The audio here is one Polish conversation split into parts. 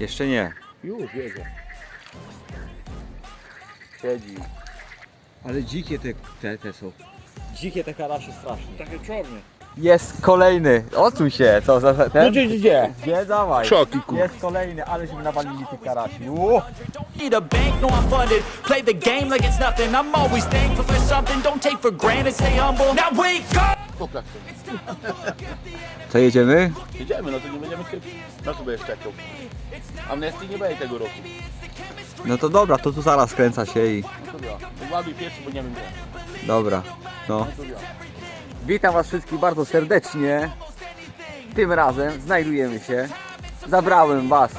Jeszcze nie. Już jedzie. Siedzi. Ale dzikie te, te, te są. Dzikie te karasie strasznie. Takie czarne. Jest kolejny. Odsuń się. Co za za- ten? No gdzie, gdzie, gdzie? Gdzie dawaj? Kur- Jest kolejny, ale żeśmy nawalili tych karasi. Ło! Need a bank, no I'm funded. Play the game like it's nothing. I'm always thankful for something. Don't take for granted, stay humble. Now wake up! Pokaż Co jedziemy? Jedziemy, no to nie będziemy się... Na co będziesz czekał? Amnestii nie będzie tego roku. No to dobra, to tu zaraz kręca się i... No to ja. Ładuj pierwszy, bo nie wiem gdzie. Dobra. No. No to ja. Witam Was wszystkich bardzo serdecznie. Tym razem znajdujemy się. Zabrałem Was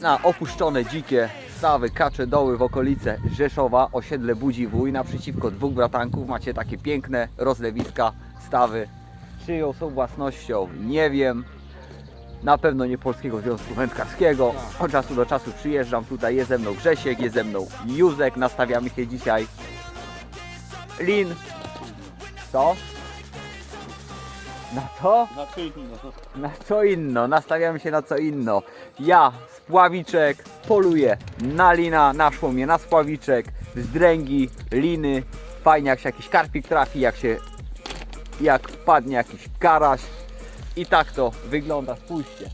na opuszczone dzikie stawy, kacze doły w okolice Rzeszowa, osiedle Budziwój. Naprzeciwko dwóch bratanków macie takie piękne rozlewiska, stawy. Czyją są własnością, nie wiem. Na pewno nie Polskiego Związku Wędkarskiego. Od czasu do czasu przyjeżdżam tutaj, jest ze mną Grzesiek, jest ze mną Józek. Nastawiamy się dzisiaj. Lin. Co? Na co? Na co inno. Na co inno, nastawiamy się na co inno. Ja, spławiczek, poluję na lina, naszło mnie na spławiczek, zdręgi, liny. Fajnie jak się jakiś karpik trafi, jak się, jak wpadnie jakiś karaś. I tak to wygląda, spójrzcie.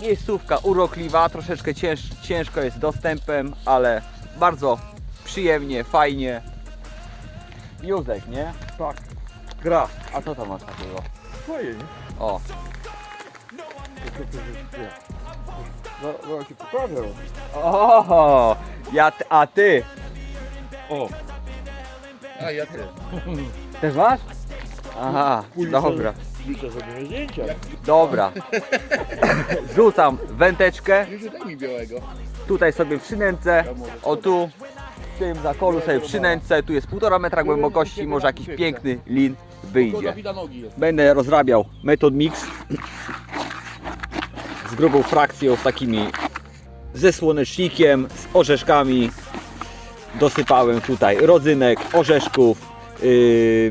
Miejscówka urokliwa, troszeczkę cięż, ciężko jest dostępem, ale bardzo przyjemnie, fajnie. Józek, nie? Tak. Gra. A co tam masz takiego? Twoje, nie? O, No, no ci pokażę. O, ja, t- a ty O. A ja ty. też masz? Aha, dobra, Liczę sobie zdjęcia. dobra. Rzucam wędeczkę, Już daj mi białego. tutaj sobie przynęcę, o tu, w tym zakolu sobie przynęcę, tu jest półtora metra głębokości, może jakiś piękny lin wyjdzie. Będę rozrabiał metod mix z grubą frakcją, z takimi ze słonecznikiem, z orzeszkami. Dosypałem tutaj rodzynek, orzeszków, yy,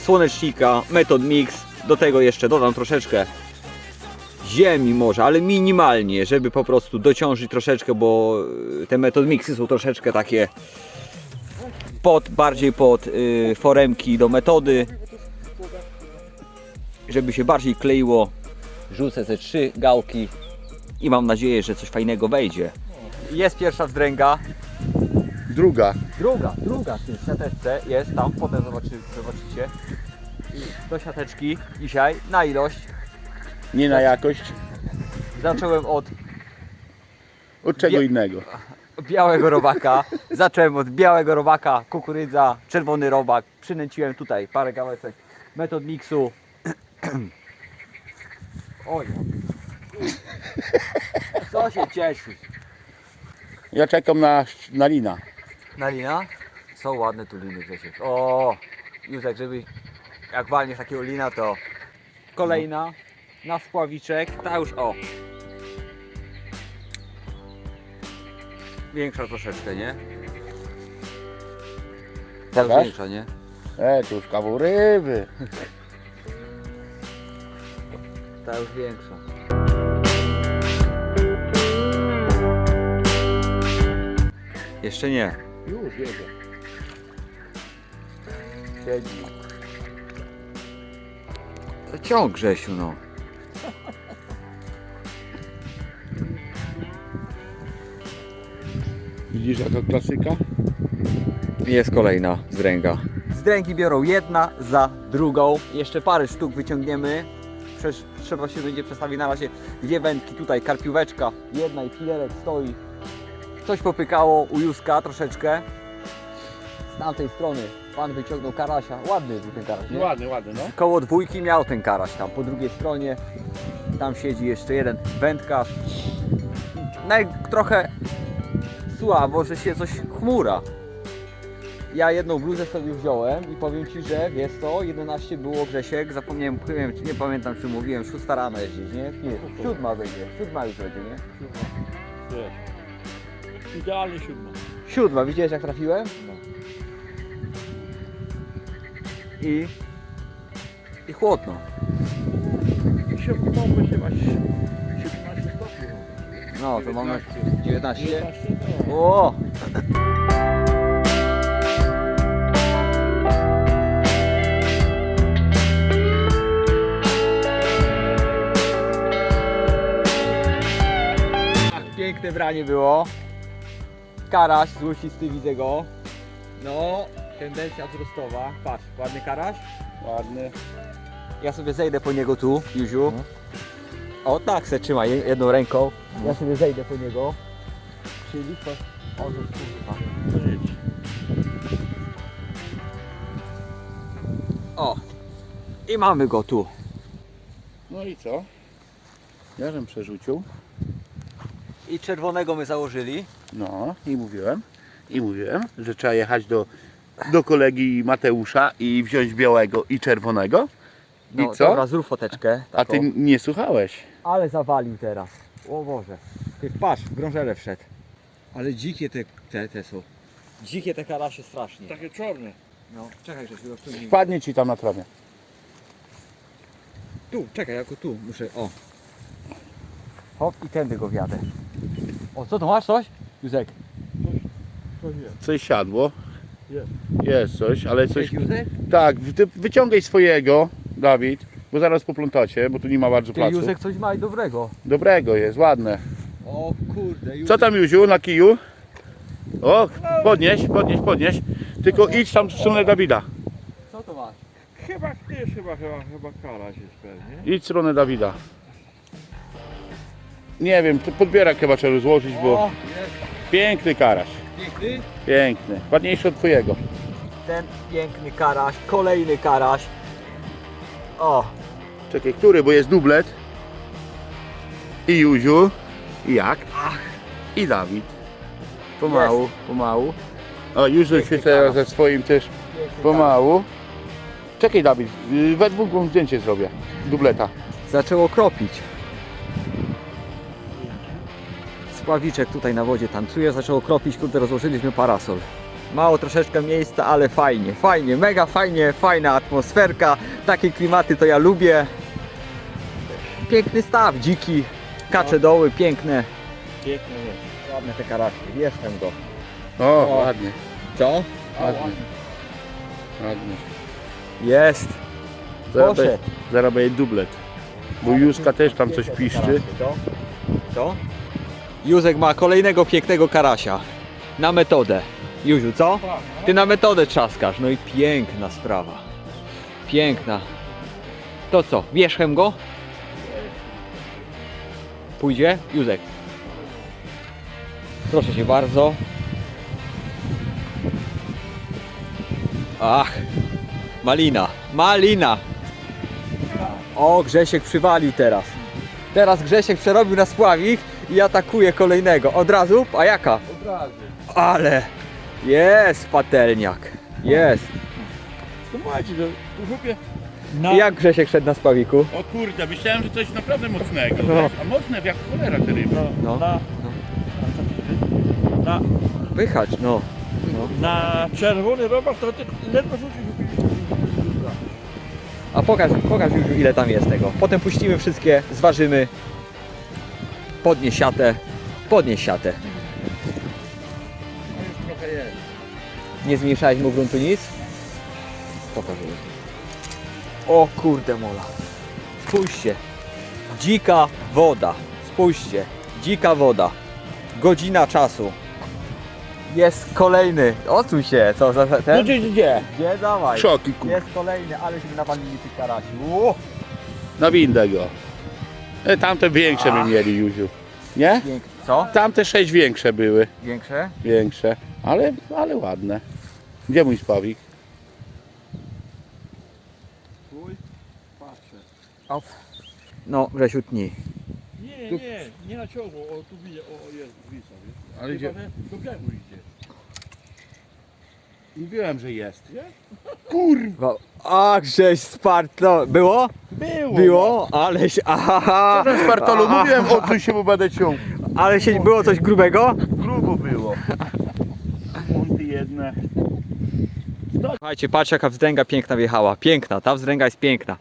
słonecznika, metod mix. Do tego jeszcze dodam troszeczkę ziemi może, ale minimalnie, żeby po prostu dociążyć troszeczkę, bo yy, te metod mixy są troszeczkę takie pod, bardziej pod yy, foremki do metody żeby się bardziej kleiło. Rzucę ze trzy gałki i mam nadzieję, że coś fajnego wejdzie. Jest pierwsza wzdręga, Druga. druga, druga w tym siateczce jest tam, potem zobaczy, zobaczycie. I do siateczki dzisiaj na ilość Nie na jakość. zacząłem od Od czego Wie- innego. białego robaka. Zacząłem od białego robaka, kukurydza, czerwony robak. Przynęciłem tutaj parę gałeczek metod miksu. Oj. Co się cieszy? Ja czekam na, na lina. Na lina? Są ładne tu liny Grzesiek. O, Józek, żeby jak walniesz takiego lina, to kolejna na spławiczek. Ta już o. Większa troszeczkę, nie? Ta już większa, nie? E, to już kawał ryby. Ta już większa. Jeszcze nie. Już jedzie. Siedzi. To ciąg Grzesiu, no. Widzisz jaka klasyka? Jest kolejna zdręga. Zdręgi biorą jedna za drugą. Jeszcze parę sztuk wyciągniemy. Trzeba się będzie przestawić na razie dwie wędki. Tutaj karpióweczka, jedna i filerek stoi. Coś popykało u Józka troszeczkę. Z tamtej strony pan wyciągnął karasia. Ładny był ten karaś, nie? Ładny, ładny, no. Koło dwójki miał ten karaś tam po drugiej stronie. Tam siedzi jeszcze jeden wędkarz. No i trochę słabo, że się coś chmura. Ja jedną bluzę sobie wziąłem i powiem Ci, że wiesz co, 11 było Grzesiek, zapomniałem, nie, wiem, czy- nie pamiętam czy mówiłem, 6 rano jeździć, nie? Nie, siódma będzie, siódma już będzie, nie? Wiesz. Idealnie siódma. Siódma, widziałeś jak trafiłem? I... I chłodno. Się mógłby się mać 17 stopni. No, to mamy 19. 19. O! Piękne branie było. Karaś złocisty widzę go. No, tendencja wzrostowa. Patrz, ładny karaś. Ładny. Ja sobie zejdę po niego tu, Juziu. O tak se trzymaj je- jedną ręką. Ja sobie zejdę po niego. Czyli to... O to. O! I mamy go tu. No i co? Ja żem przerzucił. I czerwonego my założyli. No i mówiłem. I mówiłem, że trzeba jechać do, do kolegi Mateusza i wziąć białego i czerwonego. No, I co? Dobra, zrób foteczkę. A ty nie słuchałeś. Ale zawalił teraz. O Boże. Ty patrz, w grążelę wszedł. Ale dzikie te, te, te są. Dzikie te karasie strasznie. Takie czarne. No, czekaj, że tu, Wpadnie ci tam na trawie. tu, czekaj, jako tu muszę, o. Hop i tędy go wjadę. O, co to masz coś? Józek. To nie. Coś siadło. Jest. Jest coś, ale coś. Cześć, Józek? Tak, ty wyciągaj swojego, Dawid, bo zaraz poplątacie, bo tu nie ma bardzo Ty, placu. Józek coś ma i dobrego. Dobrego jest, ładne. O kurde, Józek. Co tam Józiu na kiju? O, podnieś, podnieś, podnieś. Tylko idź tam w stronę Dawida. Co to masz? Chyba ty chyba, chyba, chyba karaś jest pewnie. Idź w stronę Dawida. Nie wiem, podbierak chyba trzeba rozłożyć, bo piękny karaś. piękny. Piękny. Ładniejszy od twojego. Ten piękny karaś, kolejny karaś. O, Czekaj, który, bo jest dublet. I Józiu. I jak? I Dawid. Pomału, pomału. O, Józiu się teraz ze swoim też piękny pomału. Czekaj Dawid, y, we dwóch wam zdjęcie zrobię. Dubleta. zaczęło kropić. Spławiczek tutaj na wodzie tancuje, zaczęło kropić, kurde rozłożyliśmy parasol. Mało troszeczkę miejsca, ale fajnie, fajnie, mega fajnie, fajna atmosferka, takie klimaty to ja lubię. Piękny staw, dziki, kacze doły, piękne. Piękne jest. Ładne te karaszki, jestem go. O, ładnie, Co? ładnie. Ładnie. Jest, poszedł. Będzie dublet. Bo Józka też tam coś piszczy. Co? Co? Józek ma kolejnego pięknego karasia. Na metodę. Józiu, co? Ty na metodę trzaskasz. No i piękna sprawa. Piękna. To co? Wierzchem go? Pójdzie? Józek. Proszę cię bardzo. Ach. Malina. Malina. O, Grzesiek przywalił teraz. Teraz Grzesiek przerobił na spławik i atakuje kolejnego. Od razu? A jaka? Od razu. Ale jest patelniak. Jest. Słuchajcie, to, to chłopie... I jak Grzesiek szedł na spławiku? O kurde, myślałem, że coś naprawdę mocnego. No. A mocne jak cholera te ryby. No. Na, na, Wychać, no. na czerwony robak to ty ledwo rzucisz. A pokaż, pokaż już ile tam jest tego. Potem puścimy wszystkie, zważymy. Podnieś siatę. Podnieś siatę. Już trochę jest. Nie zmniejszałeś mu gruntu nic? Pokaż mi. O kurde mola. Spójrzcie. Dzika woda. Spójrzcie. Dzika woda. Godzina czasu. Jest kolejny. Odsuń się. Co za ten? gdzie, gdzie? Gdzie dawaj. Szoki, ku... Jest kolejny, ale się nawalili tych karasi. Na windę go. E, Tamte większe by mieli, Józiu. Nie? Co? Tamte sześć większe były. Większe? Większe. Ale, ale ładne. Gdzie mój spawik? Twój? Patrzę. Op. No, Grzesiu tnij. Nie, Tu- nie, nie naciągnął. O, tu widzę, o, jest, wisa, wiesz. Ale Chyba, gdzie? że Do brzegu idzie. Mówiłem, że jest. Nie? Kurwa. A, Grześ sparł. No, było? Było. Było, ale się. Aha! Tam Spartolu? Mówiłem, odsuń się, bo będę ciął. Ale się było coś grubego? Grubo było. Monty jedne. Słuchajcie, patrz jaka wzdręga piękna wjechała. Piękna, ta wzdręga jest piękna.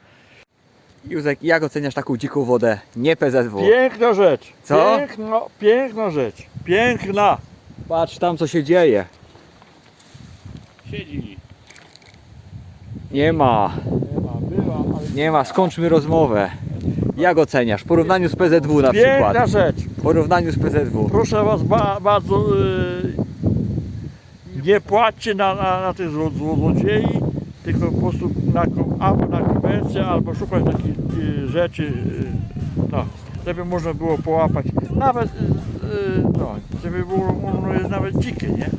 Józek, jak oceniasz taką dziką wodę? Nie PZW. Piękna rzecz. Co? Piękna, piękna rzecz. Piękna. Patrz tam co się dzieje. Siedzi. Nie ma, Nie ma, skończmy rozmowę. Jak oceniasz? W porównaniu z PZW na Piękna przykład. rzecz. W porównaniu z PZW. Proszę Was ba, bardzo, y, nie płaccie na, na, na tych zło, zło- złodziei, tylko po prostu na, ko- albo na albo szukać takich y, rzeczy, y, no, żeby można było połapać. Nawet, y, y, no, żeby było ono jest nawet dzikie, nie?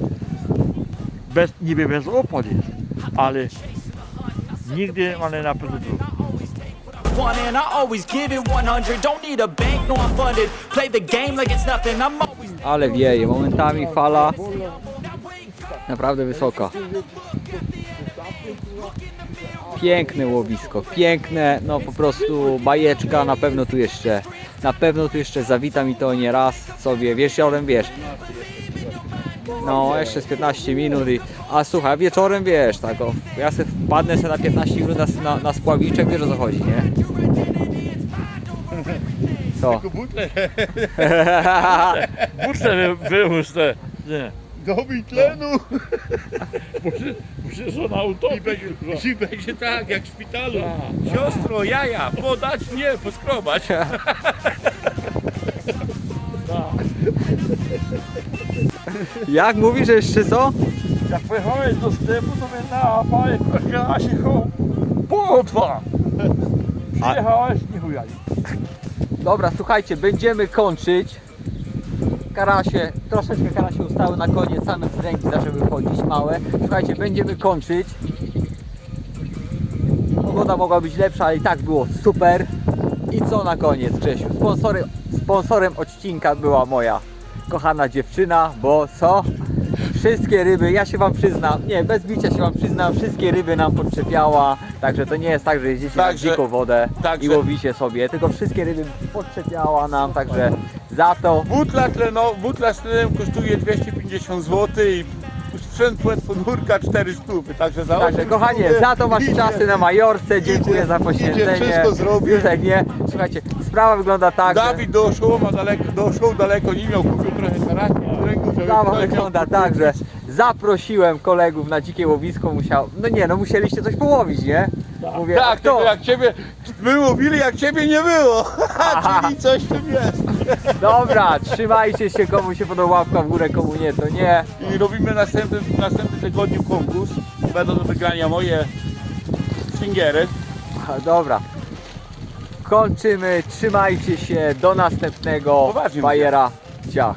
Bez, niby bez opłat jest, ale nigdy, ale na pewno One and I always give it 100. Don't need a bank, no I'm funded. Play the game like it's nothing. I'm always Ale wieje, momentami fala naprawdę wysoka. Piękne łowisko, piękne, no po prostu bajeczka, na pewno tu jeszcze, na pewno tu jeszcze zawita mi to nie raz sobie, wiesz, Jorem, wiesz. No, jeszcze z 15 minut i, a słuchaj, wieczorem wiesz, tak o, ja sobie wpadnę sobie na 15 minut na, na, na spławiczek, wiesz o co chodzi, nie? Co? Butle. Muszę wyłóż te, nie. Dobi tlenu. Muszę, muszę żona I utopić. będzie, I będzie tak, jak w szpitalu. Siostro, jaja, podać? Nie, poskrobać. Jak mówisz jeszcze co? Jak pojechałeś do sklepu, to mnie nałapałeś się pół dwa. Przyjechałeś, nie chujali. Dobra, słuchajcie, będziemy kończyć. Karasie, troszeczkę karasie ustały na koniec, same z ręki zaczęły wchodzić małe. Słuchajcie, będziemy kończyć. Pogoda mogła być lepsza, ale i tak było super. I co na koniec, Grzesiu? Sponsorem, sponsorem odcinka była moja kochana dziewczyna, bo co? Wszystkie ryby, ja się wam przyznam, nie, bez bicia się wam przyznam, wszystkie ryby nam podczepiała, także to nie jest tak, że jeździcie Także- na dziką wodę i także- łowicie sobie, tylko wszystkie ryby podczepiała nam, także za to Butla, tleno, butla z tlenem kosztuje 250 zł i sprzęt płetwonurka 400 Także za Także osiem kochanie, za to masz idzie- czasy na Majorce, dziękuję idzie- za idzie poświęcenie. wszystko. Józek, nie? Słuchajcie, sprawa wygląda tak, że Dawid do Oszołoma daleko, do Oszoł daleko nie miał, kupił miał wygląda tak, że zaprosiłem kolegów na dzikie łowisko, musiał, no nie, no musieliście coś połowić, nie? Mówię, a Tak, tylko jak ciebie, my mówili jak ciebie nie było, czyli coś w tym jest. Dobra, trzymajcie się, komu się podoba łapka w górę, komu nie, to nie. I robimy następny, w następnym tygodniu konkurs, będą do wygrania moje swingery. A, Dobra. Kończymy, trzymajcie się, do następnego Poważnie bajera. Ciach.